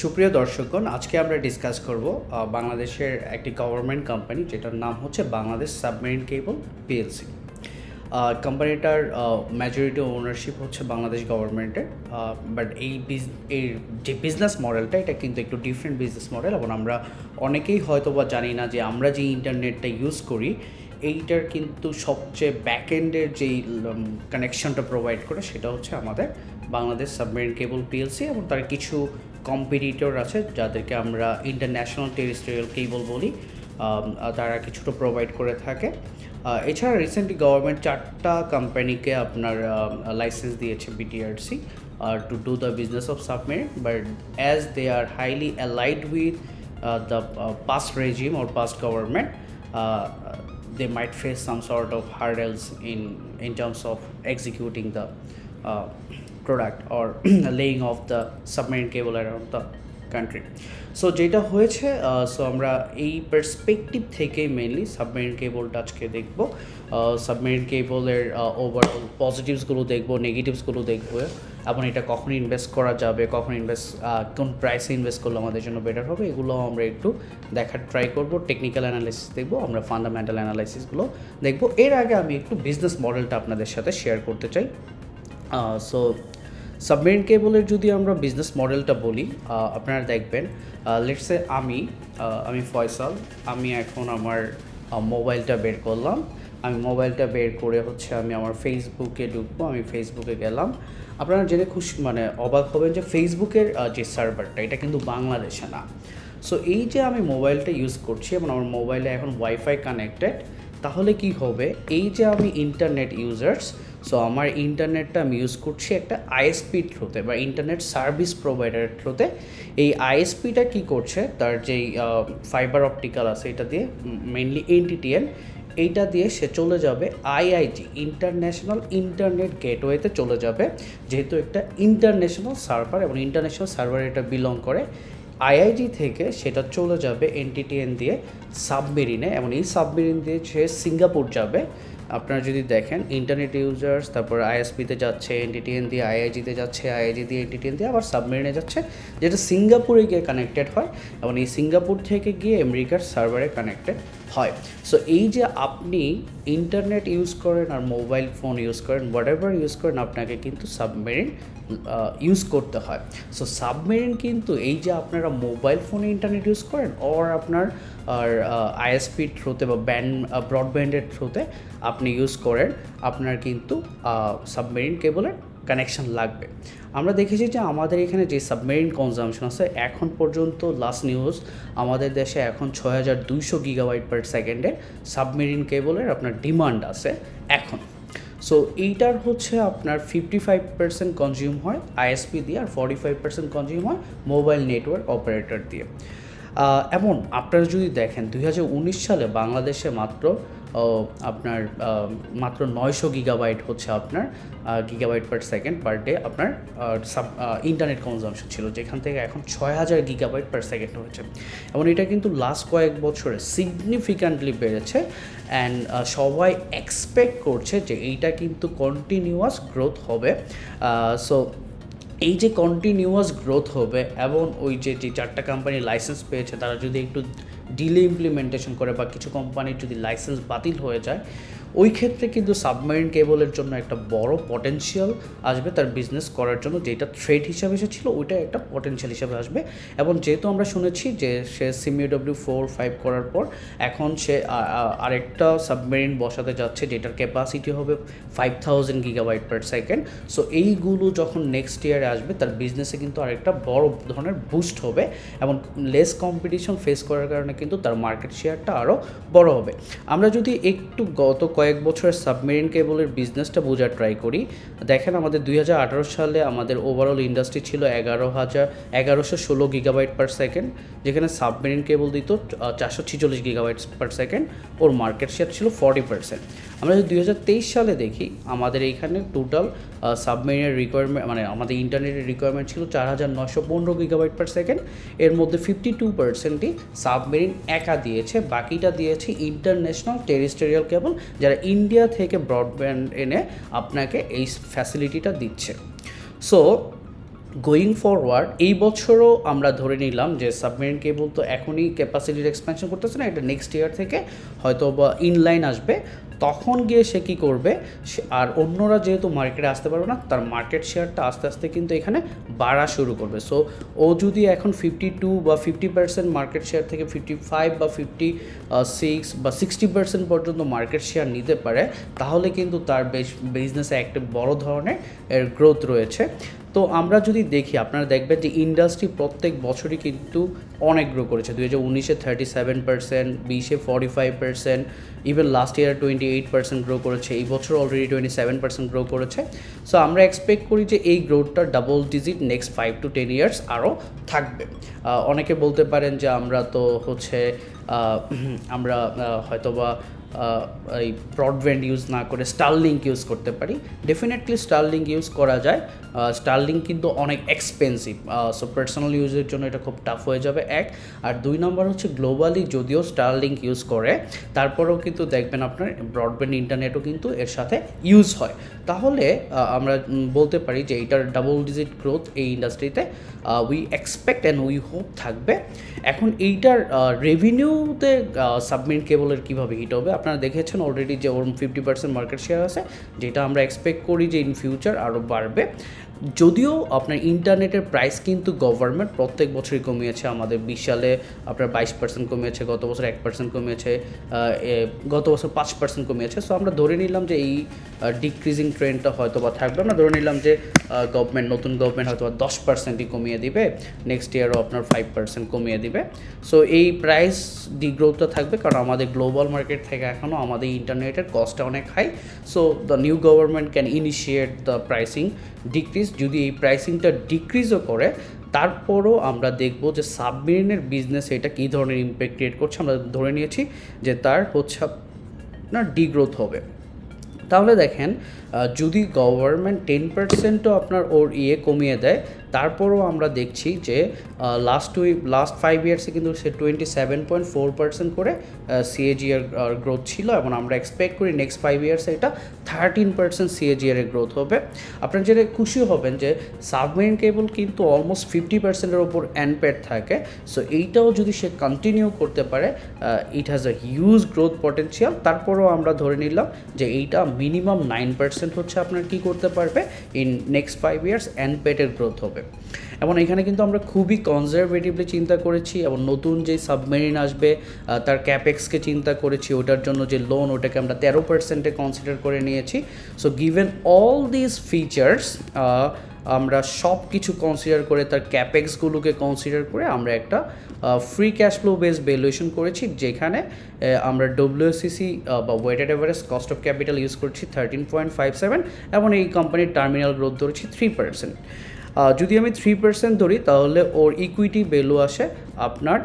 সুপ্রিয় দর্শকগণ, আজকে আমরা ডিসকাস করব বাংলাদেশের একটি গভর্নমেন্ট কোম্পানি যেটার নাম হচ্ছে বাংলাদেশ সাবমেরিন কেবল পিএলসি কোম্পানিটার মেজরিটি ওনারশিপ হচ্ছে বাংলাদেশ গভর্নমেন্টের বাট এই এর যে বিজনেস মডেলটা এটা কিন্তু একটু ডিফারেন্ট বিজনেস মডেল এবং আমরা অনেকেই হয়তো বা জানি না যে আমরা যে ইন্টারনেটটা ইউজ করি, এইটার কিন্তু সবচেয়ে ব্যাকএন্ডের যেই কানেকশনটা প্রোভাইড করে সেটা হচ্ছে আমাদের বাংলাদেশ সাবমেরিন কেবল পিএলসি এবং তার কিছু কম্পিটিটর আছে যাদেরকে আমরা ইন্টারন্যাশনাল টেরিস্টোরিয়াল কেবল বলি তারা কিছুটা প্রোভাইড করে থাকে। এছাড়া রিসেন্টলি গভর্নমেন্ট চারটা কোম্পানিকে আপনার লাইসেন্স দিয়েছে BTRC to do the business of submarine but as they are highly allied with the past regime or past government they they face some sort of of in in terms of executing executing product or laying off the submarine cable around the country. So যেটা হয়েছে so আমরা এই perspective থেকে mainly submarine কেবলটা আজকে দেখব। Submarine কেবলের overall পজিটিভসগুলো দেখব নেগেটিভসগুলো দেখব। এবং এটা কখন ইনভেস্ট করা যাবে, কখন ইনভেস্ট কোন প্রাইসে ইনভেস্ট করলে আমাদের জন্য বেটার হবে এগুলো আমরা একটু দেখার ট্রাই করব টেকনিক্যাল অ্যানালাইসিস দেখব, আমরা ফান্ডামেন্টাল অ্যানালাইসিসগুলো দেখব। এর আগে আমি একটু বিজনেস মডেলটা আপনাদের সাথে শেয়ার করতে চাই। সো সাবমেরিন কেবলের যদি আমরা বিজনেস মডেলটা বলি আপনারা দেখবেন লেটসে আমি আমি ফয়সাল, আমি এখন আমার মোবাইলটা বের করলাম। আমি মোবাইলটা বের করে হচ্ছে আমি আমার ফেসবুকে ঢুকবো, আমি ফেসবুকে গেলাম। আপনারা জেনে খুশি মানে অবাক হবেন যে ফেসবুকের যে সার্ভারটা এটা কিন্তু বাংলাদেশে না। সো এই যে আমি মোবাইলটা ইউজ করছি, এবং আমার মোবাইলে এখন ওয়াইফাই কানেক্টেড তাহলে কি হবে? এই যে আমি ইন্টারনেট ইউজার্স সো আমার ইন্টারনেটটা আমি ইউজ করছি একটা আইএসপি থ্রুতে বা ইন্টারনেট সার্ভিস প্রোভাইডারের থ্রুতে এই আইএসপিটা কি করছে? তার যেই ফাইবার অপটিক্যাল আছে, এটা দিয়ে মেনলি এনটিটিএন এইটা দিয়ে সে চলে যাবে আইআইজি ইন্টারন্যাশনাল ইন্টারনেট গেটওয়েতে চলে যাবে। যেহেতু একটা ইন্টারন্যাশনাল সার্ভার এবং ইন্টারন্যাশনাল সার্ভার এটা বিলং করে আইআইজি থেকে সেটা চলে যাবে এনটিটিএন দিয়ে সাবমেরিনে এবং এই সাবমেরিন দিয়ে সে সিঙ্গাপুর যাবে। আপনারা যদি দেখেন ইন্টারনেট ইউজার্স তারপর আইএসপিতে যাচ্ছে, এনটিটিএন দিয়ে আইআইজিতে যাচ্ছে আইআইজি দিয়ে এনটিটিএন দিয়ে আবার সাবমেরিনে যাচ্ছে, যেটা সিঙ্গাপুরে গিয়ে কানেক্টেড হয় এবং এই সিঙ্গাপুর থেকে গিয়ে আমেরিকার সার্ভারে কানেক্টেড হয়। সো এই যে আপনি ইন্টারনেট ইউজ করেন আর মোবাইল ফোন ইউজ করেন হোয়াট এভার ইউজ করেন, আপনাকে কিন্তু সাবমেরিন ইউজ করতে হয়। সো সাবমেরিন কিন্তু এই যে আপনারা মোবাইল ফোনে ইন্টারনেট ইউজ করেন ওর আপনার, আর আইএসপির থ্রুতে বা ব্যান্ড ব্রডব্যান্ডের থ্রুতে আপনি ইউজ করেন, আপনার কিন্তু সাবমেরিন কেবলের কানেকশন লাগবে। আমরা দেখেছি যে আমাদের এখানে যে সাবমেরিন কনজামশন আছে, এখন পর্যন্ত লাস্ট নিউজ আমাদের দেশে এখন ছয় হাজার দুইশো গিগাবাইট পার সেকেন্ডে সাবমেরিন কেবলের আপনার ডিমান্ড আছে এখন। সো এইটার হচ্ছে আপনার ফিফটি ফাইভ পার্সেন্ট কনজিউম হয় আইএসপি দিয়ে আর ফর্টি ফাইভ পার্সেন্ট কনজিউম হয় মোবাইল নেটওয়ার্ক অপারেটর দিয়ে। এমন, আপনারা যদি দেখেন দু হাজার উনিশ সালে বাংলাদেশে মাত্র আপনার মাত্র নয়শো গিগাবাইট হচ্ছে আপনার gigabyte per second per day আপনার সাব ইন্টারনেট কনজামশন ছিল, যেখান থেকে এখন ছয় হাজার গিগাবাইট পার সেকেন্ড হয়েছে। এবং এটা কিন্তু লাস্ট কয়েক বছরে সিগনিফিক্যান্টলি বেড়েছে অ্যান্ড সবাই এক্সপেক্ট করছে যে এইটা কিন্তু কন্টিনিউয়াস গ্রোথ হবে। সো এই যে কন্টিনিউয়াস গ্রোথ হবে এবং ওই যে যে চারটা কোম্পানি লাইসেন্স পেয়েছে, তারা যদি একটু ডিলে ইমপ্লিমেন্টেশন করে বা কিছু কোম্পানির যদি লাইসেন্স বাতিল হয়ে যায় ওই ক্ষেত্রে কিন্তু সাবমেরিন কেবলের জন্য একটা বড় পটেনশিয়াল আসবে তার বিজনেস করার জন্য। যেটা থ্রেড হিসাবে এসেছিল ওইটা একটা পটেনশিয়াল হিসাবে আসবে। এবং যেহেতু আমরা শুনেছি যে সে সিমিউডব্লিউ ফোর ফাইভ করার পর এখন সে আরেকটা সাবমেরিন বসাতে যাচ্ছে যেটার ক্যাপাসিটি হবে five thousand gigabyte per second so এইগুলো যখন নেক্সট ইয়ারে আসবে, তার বিজনেসে কিন্তু আরেকটা বড় ধরনের বুস্ট হবে এবং লেস কম্পিটিশন ফেস করার কারণে কিন্তু তার মার্কেট শেয়ারটা আরও বড় হবে। আমরা যদি একটু গত কয়েক বছরের সাবমেরিন কেবলের বিজনেসটা বোঝার ট্রাই করি। দেখেন আমাদের দুই হাজার আঠারো সালে আমাদের ওভারঅল ইন্ডাস্ট্রি ছিল এগারো হাজার, এগারোশো ষোলো গিগাবাইট পার সেকেন্ড যেখানে সাবমেরিন কেবল দিত চারশো ছিচল্লিশ গিগাবাইট পার সেকেন্ড ওর মার্কেট শেয়ার ছিল ফর্টি পার্সেন্ট আমরা যদি দুই হাজার তেইশ সালে দেখি, আমাদের এইখানে টোটাল সাবমেরিনের রিকোয়ারমেন্ট মানে আমাদের ইন্টারনেটের রিকোয়ারমেন্ট ছিল চার হাজার নশো পনেরো গিগাবাইট পার সেকেন্ড এর মধ্যে ফিফটি টু পার্সেন্টই সাবমেরিন একা দিয়েছে, বাকিটা দিয়েছে ইন্টারন্যাশনাল টেরিস্টেরিয়াল কেবল যারা ইন্ডিয়া থেকে ব্রডব্যান্ড এনে আপনাকে এই ফ্যাসিলিটিটা দিচ্ছে। সো গোয়িং ফরওয়ার্ড এই বছরও আমরা ধরে নিলাম যে সাবমেরিন কেবল তো এখনই ক্যাপাসিটির এক্সপেনশন করতেছে না, এটা নেক্সট ইয়ার থেকে হয়তো বা ইনলাইন আসবে। তখন গিয়ে সে কী করবে? আর অন্যরা যেহেতু মার্কেটে আসতে পারবে না, তার মার্কেট শেয়ারটা আস্তে আস্তে কিন্তু এখানে বাড়া শুরু করবে। সো ও যদি এখন ফিফটি টু বা ফিফটি পার্সেন্ট মার্কেট শেয়ার থেকে ফিফটি ফাইভ বা ফিফটি সিক্স বা সিক্সটি পার্সেন্ট পর্যন্ত মার্কেট শেয়ার নিতে পারে, তাহলে কিন্তু তার বেশ বিজনেসে একটা বড় ধরনের, এর গ্রোথ রয়েছে। তো আমরা যদি দেখি, আপনারা দেখবেন যে ইন্ডাস্ট্রি প্রত্যেক বছরই কিন্তু অনেক গ্রো করেছে। দু হাজার উনিশে থার্টি সেভেন পার্সেন্ট বিশে forty five percent even last year twenty eight percent grow করেছে। এই বছর already twenty seven percent grow করেছে। সো আমরা এক্সপেক্ট করি যে এই গ্রোথটা double digit next five to ten years আরও থাকবে। অনেকে বলতে পারেন যে আমরা তো হচ্ছে আমরা হয়তোবা এই ব্রডব্যান্ড ইউজ না করে স্টারলিংক ইউজ করতে পারি। ডেফিনেটলি স্টারলিংক ইউজ করা যায়। স্টারলিংক কিন্তু অনেক এক্সপেন্সিভ সো পার্সোনাল ইউজের জন্য এটা খুব টাফ হয়ে যাবে, এক। আর দুই নম্বর হচ্ছে গ্লোবালি যদিও স্টারলিংক ইউজ করে, তারপরেও কিন্তু দেখবেন আপনার ব্রডব্যান্ড ইন্টারনেটও কিন্তু এর সাথে ইউজ হয়। তাহলে আমরা বলতে পারি যে এটার ডাবল ডিজিট গ্রোথ এই ইন্ডাস্ট্রিতে we expect and we hope থাকবে। এখন এইটার রেভিনিউতে সাবমিট কেবলের কীভাবে হিট হবে? আপনারা দেখেছেন অলরেডি যে ওরম ফিফটি পার্সেন্ট মার্কেট শেয়ার আছে, যেটা আমরা এক্সপেক্ট করি যে ইন ফিউচার আরও বাড়বে। যদিও আপনার ইন্টারনেটের প্রাইস কিন্তু গভর্নমেন্ট প্রত্যেক বছরই কমিয়েছে, আমাদের বিশ সালে আপনার বাইশ পার্সেন্ট কমিয়েছে, গত বছর এক পার্সেন্ট কমিয়েছে গত বছর পাঁচ পার্সেন্ট কমিয়েছে। সো আমরা ধরে নিলাম যে এই ডিক্রিজিং ট্রেন্ডটা হয়তো বা থাকবে। আমরা ধরে নিলাম যে গভর্নমেন্ট নতুন গভর্নমেন্ট হয়তো দশ পার্সেন্টই কমিয়ে দিবে নেক্সট ইয়ারও আপনার ফাইভ পার্সেন্ট কমিয়ে দিবে। সো এই প্রাইস ডিগ্রোথটা থাকবে কারণ আমাদের গ্লোবাল মার্কেট থেকে এখনও আমাদের ইন্টারনেটের কস্টটা অনেক high so the new government can initiate the pricing decrease যদি এই প্রাইসিংটা ডিক্রিজও করে, তারপরও আমরা দেখব যে সাবমেরিনের বিজনেস এটা কী ধরনের ইম্প্যাক্ট ক্রিয়েট করছে। আমরা ধরে নিয়েছি যে তার হচ্ছে আপনার ডিগ্রোথ হবে। তাহলে দেখেন যদি গভর্নমেন্ট টেন পার্সেন্টও আপনার ওর ইয়ে কমিয়ে দেয়, তারপরও আমরা দেখছি যে লাস্ট টু লাস্ট ফাইভ ইয়ার্সে কিন্তু সে twenty seven point four percent করে সিএজিআর গ্রোথ ছিল এবং আমরা এক্সপেক্ট করি নেক্সট ফাইভ ইয়ার্সে এটা থার্টিন পার্সেন্ট সিএজিআর এর গ্রোথ হবে। আপনারা যেটা খুশি হবেন যে সাবমেরিন কেবল কিন্তু অলমোস্ট ফিফটি পার্সেন্টের ওপর অ্যানপ্যাড থাকে। সো এইটাও যদি সে কন্টিনিউ করতে পারে it has a huge growth potential তারপরেও আমরা ধরে নিলাম যে এইটা মিনিমাম নাইন পার্সেন্ট হচ্ছে আপনার কি করতে পারবে। ইন নেক্সট ফাইভ ইয়ার্স অ্যানপ্যাডের গ্রোথ হবে। এবং এখানে কিন্তু আমরা খুবই কনজারভেটিভলি চিন্তা করেছি এবং নতুন যে সাবমেরিন আসবে তার ক্যাপেক্সকে চিন্তা করেছি, ওটার জন্য যে লোন ওটাকে আমরা তেরো পার্সেন্টে কনসিডার করে নিয়েছি। So given all this features আমরা সব কিছু কনসিডার করে, তার ক্যাপেক্সগুলোকে কনসিডার করে আমরা একটা free cash flow base valuation করেছি, যেখানে আমরা ডব্লিউসিসি বা weighted average cost of capital use করছি থার্টিন পয়েন্ট ফাইভ সেভেন এবং এই কোম্পানির টার্মিনাল গ্রোথ ধরেছি থ্রি পার্সেন্ট যদি আমি থ্রি পার্সেন্ট ধরি, তাহলে ওর ইকুইটি ভ্যালু আসে আপনার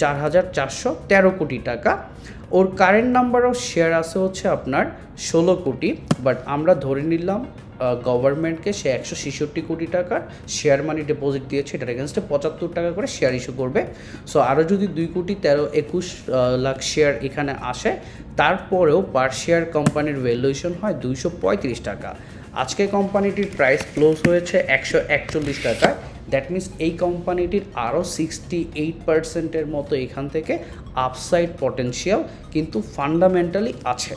চার হাজার চারশো তেরো কোটি টাকা। ওর কারেন্ট নাম্বার অফ শেয়ার আছে হচ্ছে আপনার ষোলো কোটি বাট আমরা ধরে নিলাম গভর্নমেন্টকে সে একশো ছেষট্টি কোটি টাকার শেয়ার মানি ডিপোজিট দিয়েছে, এটার এগেনস্টে পঁচাত্তর টাকা করে শেয়ার ইস্যু করবে। সো আরও যদি দুই কোটি তেরো, একুশ লাখ শেয়ার এখানে আসে, তারপরেও পার শেয়ার কোম্পানির ভ্যালুয়েশন হয় দুইশো পঁয়ত্রিশ টাকা। আজকে কোম্পানিটির প্রাইস ক্লোজ হয়েছে একশো একচল্লিশ টাকায় দ্যাট মিন্স এই কোম্পানিটির আরও সিক্সটি এইট পার্সেন্টের মতো এখান থেকে আপসাইড পটেনশিয়াল কিন্তু ফান্ডামেন্টালি আছে।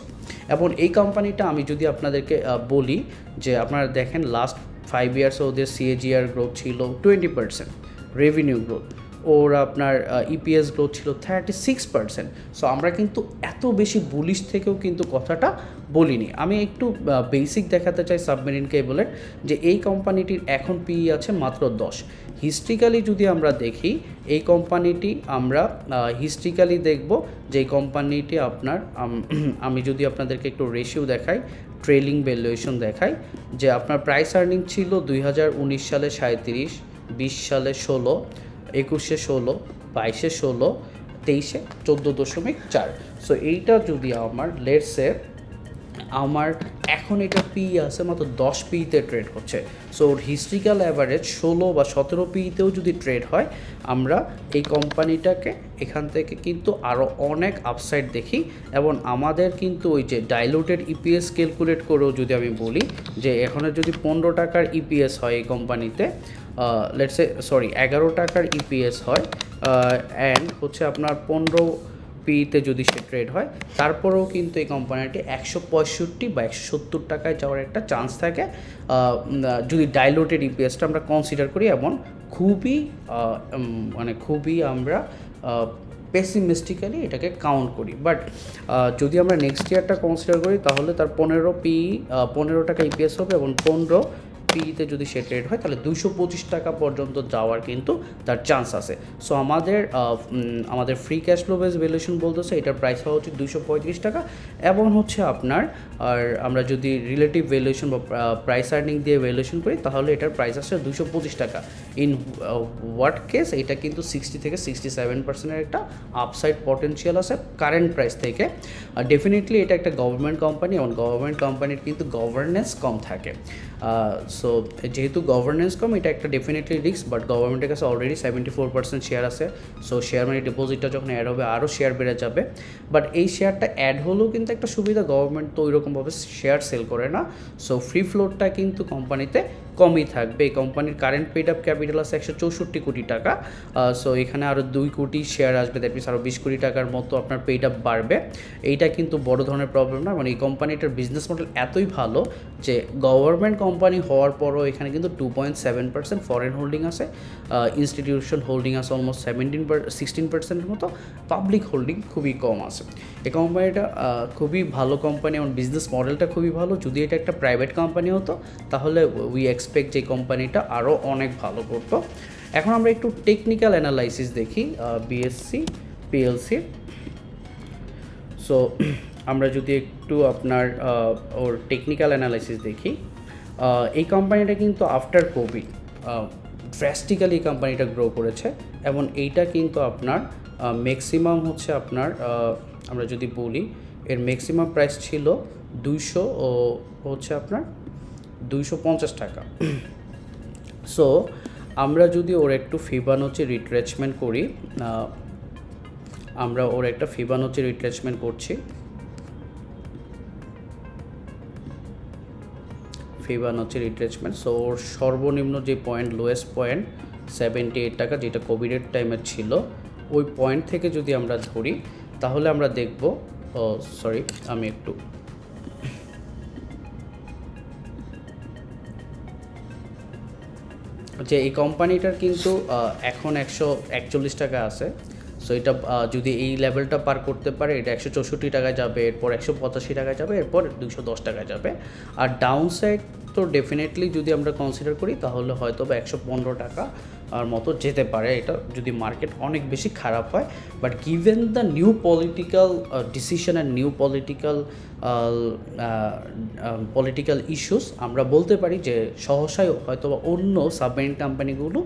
এবং এই কোম্পানিটা আমি যদি আপনাদেরকে বলি যে আপনারা দেখেন লাস্ট ফাইভ ইয়ার্স ওদের সিএজিআর গ্রোথ ছিল টোয়েন্টি পার্সেন্ট রেভিনিউ গ্রোথ ওর আপনার ইপিএস গ্রোথ ছিল থার্টি সিক্স পার্সেন্ট সো আমরা কিন্তু এত বেশি বুলিশ থেকেও কিন্তু কথাটা বলিনি। আমি একটু বেসিক দেখাতে চাই সাবমেরিন কেবলের যে এই কোম্পানিটির এখন পিই আছে মাত্র দশ। হিস্ট্রিক্যালি যদি আমরা দেখি, এই কোম্পানিটি আমরা হিস্ট্রিক্যালি দেখব যে কোম্পানিটি আপনার, আমি যদি আপনাদেরকে একটু রেশিও দেখাই ট্রেলিং ভ্যালুয়েশন দেখাই, যে আপনার প্রাইস আর্নিং ছিল দুই হাজার উনিশ সালে সাঁত্রিশ বিশ সালে ষোলো একুশে ষোলো, বাইশে ষোলো, তেইশে চোদ্দ দশমিক চার। সো এইটা যদি আমার লেটসে আমার এখন এটা পি আছে, মাত্র দশ পিতে ট্রেড হচ্ছে সো ওর হিস্ট্রিক্যাল অ্যাভারেজ ষোলো বা সতেরো পিতেও যদি ট্রেড হয়, আমরা এই কোম্পানিটাকে এখান থেকে কিন্তু আরও অনেক আপসাইড দেখি। এবং আমাদের কিন্তু ওই যে ডাইলুটেড ইপিএস ক্যালকুলেট করেও যদি আমি বলি, যে এখানে যদি পনেরো টাকার ইপিএস হয় এই কোম্পানিতে লেটসে সরি এগারো টাকার ইপিএস হয় অ্যান্ড হচ্ছে আপনার পনেরো পিতে যদি সে ট্রেড হয়, তারপরেও কিন্তু এই কোম্পানিটি একশো পঁয়ষট্টি বা একশো সত্তর টাকায় যাওয়ার একটা চান্স থাকে। যদি ডাইলোটেড ইপিএসটা আমরা কনসিডার করি এমন খুবই মানে খুবই আমরা পেসিমিস্টিক্যালি এটাকে কাউন্ট করি। বাট যদি আমরা নেক্সট ইয়ারটা কনসিডার করি, তাহলে তার পনেরো পি পনেরো টাকা ইপিএস হবে, এবং পনেরো পিতে যদি সে ট্রেড হয়, তাহলে দুশো পঁচিশ টাকা পর্যন্ত যাওয়ার কিন্তু তার চান্স আছে। সো আমাদের আমাদের free cash flow base valuation বলতেছে, এটার প্রাইস হওয়া উচিত দুশো পঁয়ত্রিশ টাকা। এবং হচ্ছে আপনার আর আমরা যদি রিলেটিভ ভ্যালুয়েশন বা প্রাইস আর্নিং দিয়ে ভ্যালুয়েশন করি, তাহলে এটার প্রাইস আসছে দুশো পঁচিশ টাকা। ইন হোয়াট কেস এটা কিন্তু সিক্সটি থেকে সিক্সটি সেভেন পার্সেন্টের একটা আপসাইড পটেনশিয়াল আছে কারেন্ট প্রাইস থেকে। আর ডেফিনেটলি এটা একটা গভর্নমেন্ট কোম্পানি এবং গভর্নমেন্ট কোম্পানির কিন্তু গভর্নেন্স কম থাকে। সো যেহেতু গভর্নেন্স কম, এটা একটা ডেফিনেটলি রিস্ক বাট গভর্নমেন্টের কাছে already seventy four percent share আছে। সো শেয়ার মানে ডিপোজিটটা যখন অ্যাড হবে আরও শেয়ার বেড়ে যাবে। বাট এই শেয়ারটা অ্যাড হলেও কিন্তু একটা সুবিধা গভর্নমেন্ট তো ওইরকমভাবে শেয়ার সেল করে না। সো ফ্রি ফ্লোরটা কিন্তু কোম্পানিতে কমই থাকবে। এই কোম্পানির কারেন্ট পেড আপ ক্যাপিটাল আছে একশো চৌষট্টি কোটি টাকা। সো এখানে আরও দুই কোটি শেয়ার আসবে দ্যাট মিনস আরও বিশ কোটি টাকার মতো আপনার পেড আপ বাড়বে। এইটা কিন্তু বড় ধরনের প্রবলেম না মানে এই কোম্পানিটার বিজনেস মডেল এতই ভালো যে গভর্নমেন্ট কোম্পানি হওয়ার পরও এখানে কিন্তু two point seven percent foreign holding আছে। ইনস্টিটিউশন হোল্ডিং আছে অলমোস্ট সেভেন্টিন সিক্সটিন পার্সেন্টের মতো। পাবলিক হোল্ডিং খুবই কম আছে। এই কোম্পানিটা খুবই ভালো কোম্পানি এবং বিজনেস মডেলটা খুবই ভালো। যদি এটা একটা প্রাইভেট কোম্পানি হতো, তাহলে উই এক্সপেক্ট যে কোম্পানিটা আরও অনেক ভালো করতো। এখন আমরা একটু টেকনিক্যাল অ্যানালাইসিস দেখি বিএসসি পিএলসি সো আমরা যদি একটু আপনার ওর টেকনিক্যাল অ্যানালাইসিস দেখি এই কোম্পানিটা কিন্তু আফটার কোভিড ড্রাস্টিক্যালি এই কোম্পানিটা গ্রো করেছে এবং এইটা কিন্তু আপনার ম্যাক্সিমাম হচ্ছে আপনার আমরা যদি বলি, এর ম্যাক্সিমাম প্রাইস ছিল দুইশো ও হচ্ছে আপনার দুইশো পঞ্চাশ টাকা। সো আমরা যদি ওর একটু ফিবানোচি রিট্রেচমেন্ট করি আমরা ওর একটা ফিবানোচি রিট্রেচমেন্ট করছি। ফিবানোচি রিট্রেচমেন্ট সো ওর সর্বনিম্ন যে point lowest point seventy eight টাকা, যেটা কোভিডের টাইমে ছিল, ওই পয়েন্ট থেকে যদি আমরা ধরি তাহলে আমরা দেখব। সরি আমি একটু যে এই কোম্পানিটার কিন্তু এখন একশো একচল্লিশ টাকা আছে। সো এটা যদি এই লেভেলটা পার করতে পারে, এটা একশো চৌষট্টি টাকায় যাবে, এরপর একশো পঁচাশি টাকায় যাবে, এরপর দুশো দশ টাকায় যাবে। আর ডাউন সাইড তো ডেফিনেটলি যদি আমরা কনসিডার করি, তাহলে হয়তো বা একশো পনেরো টাকা মতো যেতে পারে। এটা যদি মার্কেট অনেক বেশি খারাপ হয় but given the new political decision and new political political issues আমরা বলতে পারি যে সহসায় হয়তো অন্য সাবমেরিন কোম্পানিগুলো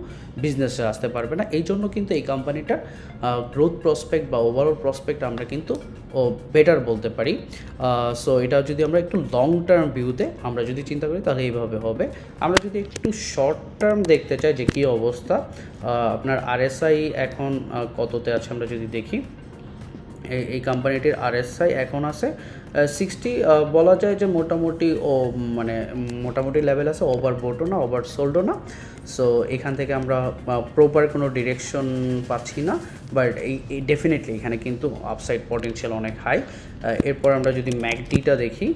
বিজনেসে আসতে পারবে না। এই জন্য কিন্তু এই কোম্পানিটার গ্রোথ প্রসপেক্ট বা ওভারঅল প্রসপেক্ট আমরা কিন্তু, ও বেটার বলতে পারি। সো এটা যদি আমরা একটু লং টার্ম ভিউতে আমরা যদি চিন্তা করি, তাহলে এইভাবে হবে। আমরা যদি একটু শর্ট টার্ম দেখতে চাই যে কী অবস্থা আপনার আরএসআই এখন কততে আছে আমরা যদি দেখি এই কোম্পানিটির আরএসআই এখন আছে সিক্সটি বলা যায় যে মোটামুটি, ও মানে মোটামুটি লেভেল আছে ওভার না ওভার সোল্ডও না। সো এখান থেকে আমরা প্রপার কোনো ডিরেকশন পাচ্ছি না বাট এই ডেফিনেটলি এখানে কিন্তু আপসাইড পটেনশিয়াল অনেক হাই এরপর আমরা যদি ম্যাকডিটা দেখি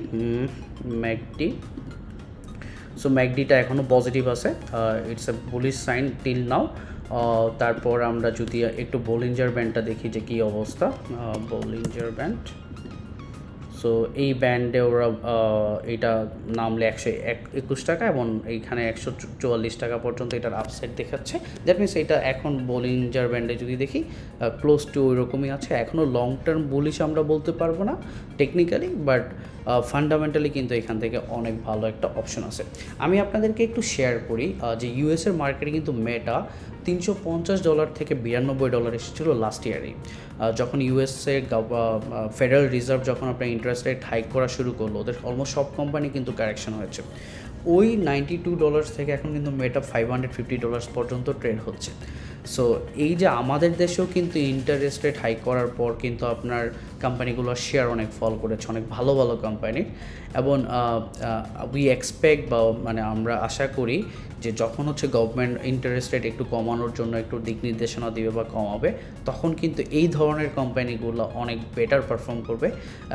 ম্যাকডি। সো ম্যাকডিটা এখনও পজিটিভ আছে it's a bullish sign till now তারপর আমরা যদি একটু বোলিঞ্জার ব্যান্ডটা দেখি যে কী অবস্থা। বোলিঞ্জার ব্যান্ড সো এই ব্যান্ডে ওরা এটা নামলে একশো এক, একুশ টাকা এবং এইখানে একশো চুয়াল্লিশ টাকা পর্যন্ত এটার আপসাইড দেখাচ্ছে। দ্যাট মিনস এটা এখন বোলিঞ্জার ব্যান্ডে যদি দেখি ক্লোজ টু ওই রকমই আছে। এখনও লং টার্ম বুলিশ আমরা বলতে পারব না টেকনিক্যালি বাট ফান্ডামেন্টালি কিন্তু এখান থেকে অনেক ভালো একটা অপশন আছে। আমি আপনাদেরকে একটু শেয়ার করি যে ইউএসের মার্কেটে কিন্তু মেটা তিনশো পঞ্চাশ ডলার থেকে বিরানব্বই ডলার এসেছিল লাস্ট ইয়ারেই যখন ইউএসএ ফেডারেল রিজার্ভ যখন আপনার ইন্টারেস্ট রেট হাইক করা শুরু করল, ওদের অলমোস্ট সব কোম্পানি কিন্তু কারেকশন হয়েছে। ওই নাইনটি টু ডলার্স থেকে এখন কিন্তু Meta five hundred fifty dollars পর্যন্ত ট্রেড হচ্ছে। সো এই যে আমাদের দেশেও কিন্তু ইন্টারেস্ট রেট হাই করার পর কিন্তু আপনার কোম্পানিগুলোর শেয়ার অনেক ফল করেছে, অনেক ভালো ভালো কোম্পানির এবং উই এক্সপেক্ট বা মানে আমরা আশা করি যে যখন হচ্ছে গভর্নমেন্ট ইন্টারেস্ট রেট একটু কমানোর জন্য একটু দিক নির্দেশনা দিবে বা কমাবে, তখন কিন্তু এই ধরনের কোম্পানিগুলো অনেক বেটার পারফর্ম করবে।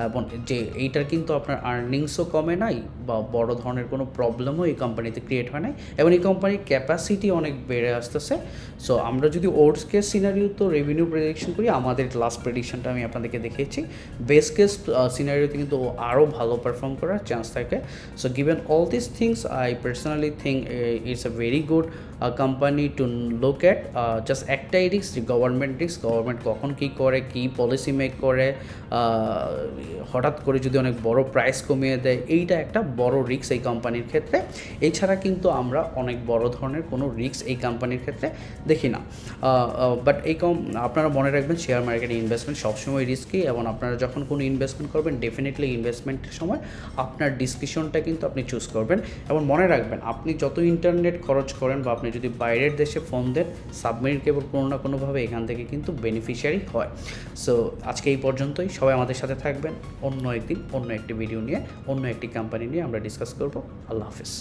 এবং যে এইটার কিন্তু আপনার আর্নিংসও কমে নাই বা বড় ধরনের কোনো প্রবলেমও এই কোম্পানিতে ক্রিয়েট হয় নাই। এবং এই কোম্পানির ক্যাপাসিটি অনেক বেড়ে আসতেছে। সো আমরা যদি ওর্স কেস সিনারিও তো রেভিনিউ প্রেডিকশন করি, আমাদের লাস্ট প্রেডিকশনটা আমি আপনাদেরকে দেখিয়েছি। বেস্ট কেস সিনারিওতে কিন্তু আরও ভালো পারফর্ম করার চান্স থাকে। So given all this things I personally think it's a very good company to look at just একটাই রিস্ক গভর্নমেন্ট রিস্ক গভর্নমেন্ট কখন কী করে, কী পলিসি মেক করে হঠাৎ করে যদি অনেক বড় প্রাইস কমিয়ে দেয়, এইটা একটা বড় রিস্ক এই কোম্পানির ক্ষেত্রে। এছাড়া কিন্তু আমরা অনেক বড় ধরনের কোনো রিস্ক এই কোম্পানির ক্ষেত্রে দেখি না। বাট এই কম আপনারা মনে রাখবেন শেয়ার মার্কেটে ইনভেস্টমেন্ট সবসময় রিস্কি এবং আপনারা যখন কোনো ইনভেস্টমেন্ট করবেন ডেফিনেটলি ইনভেস্টমেন্টের সময় আপনার ডিসক্রিপশনটা কিন্তু আপনি চুজ করবেন। এবং মনে রাখবেন, আপনি যত ইন্টারনেট খরচ করেন বা আপনি যদি বাইরের দেশে ফোন দেন সাবমেরিন কেবল কোনো না কোনোভাবে এখান থেকে কিন্তু বেনিফিশিয়ারি হয়। সো আজকে এই পর্যন্তই। সবাই আমাদের সাথে থাকবেন। অন্য একদিন অন্য একটি ভিডিও নিয়ে, অন্য একটি কোম্পানি নিয়ে আমরা ডিসকাস করব। আল্লাহ হাফিজ।